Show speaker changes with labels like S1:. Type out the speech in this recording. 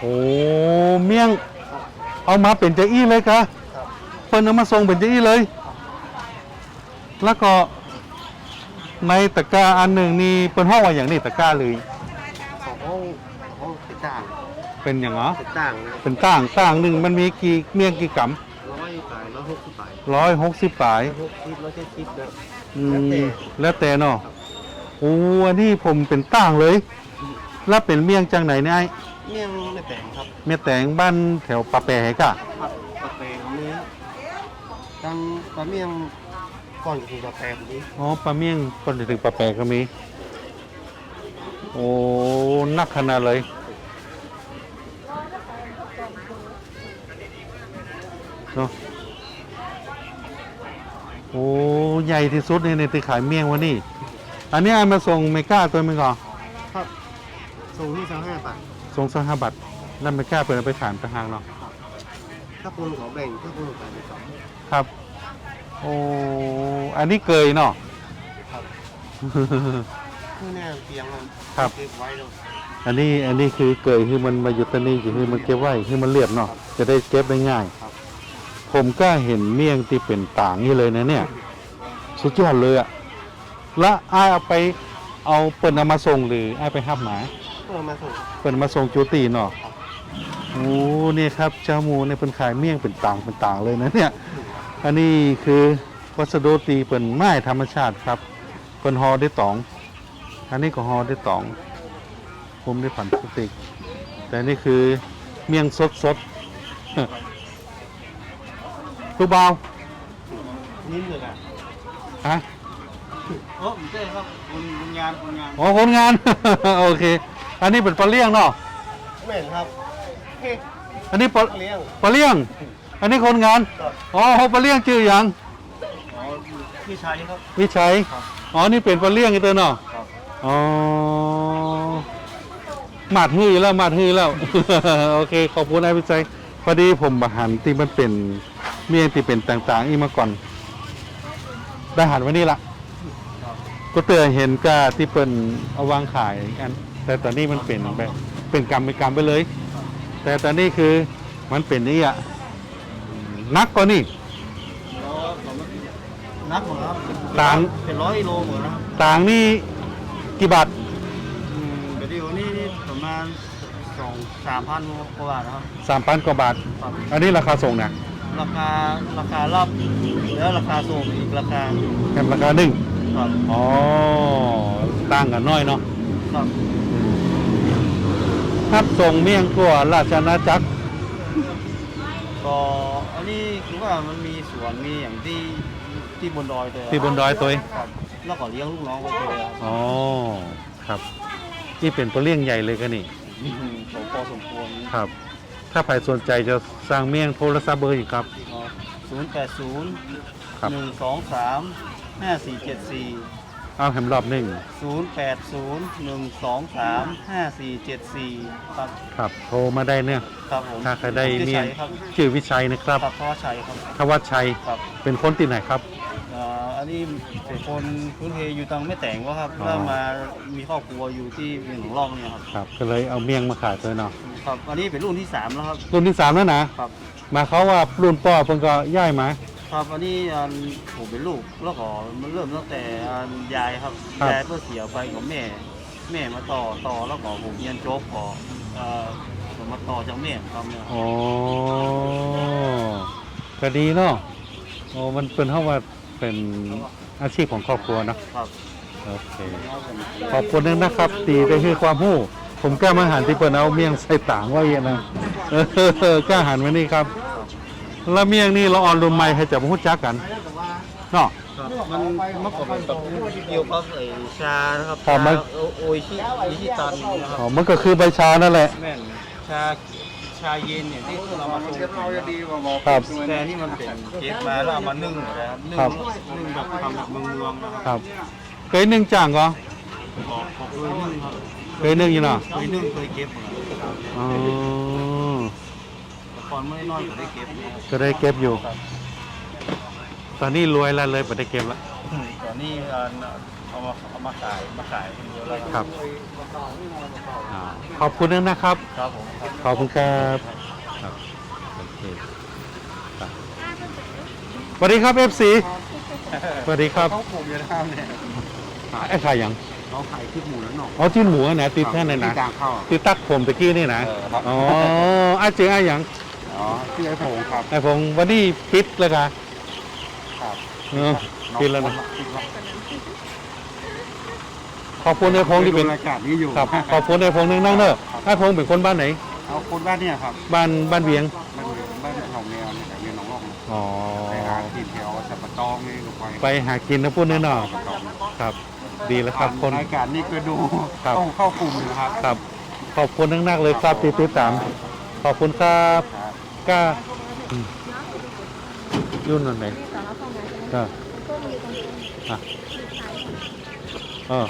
S1: โอ้เมี่ยงเอามาเป็นเจอี้เลยกะ
S2: ครับ
S1: เปิ้นเอามาส่งเป็นเจอี้เลย แล้วก็ในตะกร้าอันหนึ่งนี่เปิ้นห้องว่าอย่างนี้ตะกร้าเลย
S2: ของห้องห้องติดต่าง
S1: เป็นอย่างเหรอ
S2: ติดต่างนะ
S1: เป็นต่างต่างหนึ่งมันมีกี่เมี่ยงกี่กรัม
S2: ร้อยสายร้อยหกสิบสาย
S1: ร้อยหกสิบปลาย
S2: ร้อยหกสิบร้อยเจ็ดสิบนะ
S1: อืมแล้วแต่เนาะโอ้อันนี้ผมเป็นต่างเลย แล้วเป็นเมี่ยงจังไหนเนี่ยไอ้
S2: เมี่ยงไม่แต่งครับ
S1: เมี่ยงแตงบ้านแถวปะแปะกะ
S2: ผัดกาแฟเนื้อตั้งปลาเมี่ยงก่อนจะถึงกาแฟพอดี
S1: อ๋อปลาเมี่ยงคนถึงปะแปะก็มี โอ้นักขนาดเลย เนาะโอ้ใหญ่ที่สุดในในที่ขายเมี่ยงวะนี่ อันนี้ไอ้มาส่งเมกาตัวมึงก่อน
S2: ครับส่งที่สามห้าบาท
S1: ส่งสักห้าบาทแล้วเมกาเปิดเอาไปขายไปทางเนาะ
S2: ถ้าคนขอแบ่งถ้าคนขายไปสอง
S1: ครับ โอ้อันนี้เกยเนาะ
S2: ครับคือแน่เตียงมัน
S1: ครับ
S2: เก็บไว้แล้ว
S1: อันนี้อันนี้คือเกยคือมันมาอยู่ตรงนี้คือมันเก็บไว้คือมันเรียบเนาะจะได้เก็บได้ง่าย
S2: ครับ
S1: ผมก็เห็นเมี่ยงที่เป็นต่างนี่เลยนะเนี่ย สุดยอดเลยอะและอ้ายเอาไปเอาเปิ่นเอามาส่งหรืออ้ายไปหับหมา
S2: เพื่อมาส่ง
S1: เปิ่นเอามาส่งจูตีเนาะโอ้เนี่ยครับเจ้าหมูเนี่ยเป็นขายเมี่ยงเป็นต่างเป็นต่างเลยนะเนี่ย อันนี้คือวัสดุตีเป็นไม้ธรรมชาติครับเป็นฮอได้ตอง อันนี้ก็ฮอได้ตองผมได้ผ่านสติก แต่นี่คือเมี่ยงสดสดๆลูกเบาว
S2: นิ่มเลยอะ
S1: ฮะ
S2: โอ้ผมเต้ครับคนคนงานคนงาน
S1: อ๋อคนงาน โอเค อันนี้เป็นปลาเลี้ยงเนาะ
S2: เหม็นครับเฮ้ย
S1: อันนี้ปลา
S2: เลี้ยง
S1: ปลาเลี้ยง อันนี้คนงาน
S2: ครับ
S1: อ๋อปลาเลี้ยงชื่ออย่าง
S2: อ๋อพี่ชายครับ
S1: วิชัย
S2: ครับ
S1: อ๋อนี่เป็นปลาเลี้ยงอีกตัวเนาะ
S2: ครับ
S1: อ๋อมาดฮื้อแล้วมาดฮื้อแล้ว โอเค ขอบคุณนายวิจัยพอดีผมมาหันที่มันเป็นเมียงที่เป็นต่างๆอีกมาก่อน ได้หันไว้นี่ละ
S2: ครับ
S1: ก็เตือนเห็นกาที่เป็นเอาวางขายกัน แต่ตอนนี้มันเป็นแบบเป็นกรรมเป็นกรรมไปเลย แต่ตอนนี้คือมันเป็นนี่อะนักกว่านี่
S2: นักหมดแล้ว
S1: ต่าง
S2: เป็นร้อยโลหมดแล้วครับ
S1: ต่างนี่กี่บาท
S2: อืมเดี๋ยวนี้นี่ประมาณสองสามพันกว่าบาทนะครับ
S1: สามพันกว่าบาท
S2: ครับ
S1: อันนี้ราคาส่งนะ
S2: ราคาราคา รอบแล้วราคาส่งอีกราคา
S1: แค่ราคาหนึ่ง
S2: ครับ
S1: อ๋อต่างกันน้อยเนาะ
S2: ครับ
S1: ครับส่งเมี่ยงทั่วราชนาจักร
S2: ก็อันนี้คือว่ามันมีสวนมีอย่างที่ที่บนดอยตัว
S1: ที่บนดอยตัว
S2: แล้วก็เลี้ยงลูกน้องก็เอ๋
S1: อครับที่เป็นปลาเลี้ยงใหญ่เลยกันนี่
S2: ผมพอสมควร
S1: ครับ ถ้าใครสนใจจะสร้างเมี่ยงโทรศัพท์เบอร์อีกครับ080 123
S2: หนึ่งสองสามห้าสี่เจ็ดสี่
S1: เอาแหมรอบหนึ่ง
S2: ศูนย์แปดศูนย์หนึ่งสองสามห้าสี่เจ็ดสี่ครับ
S1: ครับโทรมาได้เนี่ย
S2: ครับผม
S1: ถ้าใครได้
S2: ผม
S1: เมี่ยง
S2: ชัครับ
S1: ชื่อวิชัยนะครับ
S2: ครับพ่อชัยครับ
S1: ทวัชชัย
S2: ครับ
S1: เป็นคนที่ไหนครับ
S2: เอ่ออันนี้เป็นคนพื้นเพอยู่ตังไม่แต่งว่าครับ
S1: อ๋อ
S2: แล้วมามีครอบครัวอยู่ที่เวียงหลงร่องเนี่ยครับ
S1: ครับ ก็เลยเอาเมี่ยงมาขายตัวเนาะ
S2: ครับอันนี้เป็นรุ่นที่สามแล้วครับ
S1: รุ่นที่สามแล้วนะครับ มาเขาว่ารุ่นป้อเพิ่งก็ย่ายมา
S2: ครับอันนี้อันผมเป็นลูกแล้วก็มันเริ่มตั้งแต่อันยายครับ
S1: ครับ
S2: ยายเพื่อเสียไปกับแม่ แม่มาต่อต่อแล้วก็ผมเรียนจบก็เอ่อผมมาต่อจากแม่ครับเนี่ย
S1: อ๋อก็ดีเนาะโอ้มันเป็นเท่าว่าเป็นอาชีพของครอบครัวเนอะ
S2: ครับ
S1: โอเคขอบคุณนะครับ ตีได้ให้ความรู้ผมกล้ามาหันที่เปิดเอาเมี่ยงใส่ต่างไว้อย่างนะเออกล้าหันไว้นี่ครับแล้วเมี่ยงนี่เราออนรุมไม้ให้จับหู้จักกันเนาะ
S2: ครับมันเมื่อก่อนมันแบบเกี่ยวกับไอ้ชานะครับ
S1: ครับมัน
S2: ชาโอโออิชิอิชิตันนะค
S1: อ๋
S2: รั
S1: อบมันก็คือใบชานั่นแหละ
S2: แม่นชาชาเย็นเนี่ยที่เรามาชง
S1: ครับ
S2: แต่นี่มันเป็นเก็บมาแล้วเอามานึ่งนะครับนึ่ง
S1: ครับ
S2: นึ่งแบบทำแบบเมืองรวงนะครับ
S1: ครับ เคยนึ่งจ่างก็
S2: บอกบอกเคยนึ่งครับ
S1: เคยนึ่งอยู่เนาะ
S2: เคยนึ่งเคยเก็บครับ
S1: อ๋อ
S2: แต่ ก่อนไม่ได้นอนก็ได้เก็บนะครับ
S1: ก็ได้เก็บอยู่
S2: ครับ
S1: ตอนนี้รวยแล้วเลยไปได้เกมละ
S3: ตอนนี้เอาเอามาเอามาขายมาขายคนเดียวแล้ว
S1: ครับอ่าขอบคุณนะครับ
S3: ครับผมครับ
S1: ขอบคุณครับครับโอเคครับสวัสดีครับ FC สวัสดีครับ
S3: เขาผมอยู่นะครับเนี่ย
S1: ไอ้ขายยัง
S3: เขาขายคลิปหมูแล้วหนอก
S1: อ๋อจิ้นหมูอะนะติดแท่นเลยนะ
S3: ที่ต่างเข้า
S1: ติดตักผมตะกี้นี่นะ
S3: เออครับ
S1: อ๋ออาเจียงอาหยัง
S3: อ๋อชื่อไอ้ผงครับ
S1: ไอ้ผมวันนี้ปิดเลยค่ะ
S3: ครับ
S1: เออปิดแล้วนะ
S3: ปิดแล้ว
S1: ขอบคุณไอ้พงที่เป็น
S3: ดูรายการนี้อยู่
S1: ครับขอบคุณไอ้พงนึงน้องเนอะไอ้พงเป็นคนบ้านไหน
S3: เอาคนบ้านเนี่ยครับ
S1: บ้านบ้านเวียง
S3: บ้านบ้านของแนวเนี่ยแต่เรียนน้องร่อง
S1: อ๋อ
S3: ไปหาทีมแถวสับปะตองนี่ก็ไป
S1: ไปหากินนะพูดเนื้อเนาะ
S3: สับปะตอง
S1: ครับ ดีแล้วครับคน
S3: รายการนี้ก็ดู
S1: ครับ
S3: ต้องเข้ากลุ่มนะครับ
S1: ครับ ขอบคุณนักๆเลยครับที่ติดตาม ขอบคุณครับ
S3: ครับ
S1: ก็อืมยุ่นนั่นไหน
S4: สารพัดไม้
S1: ก็
S4: ก็มีตรงนี้
S1: อะเออ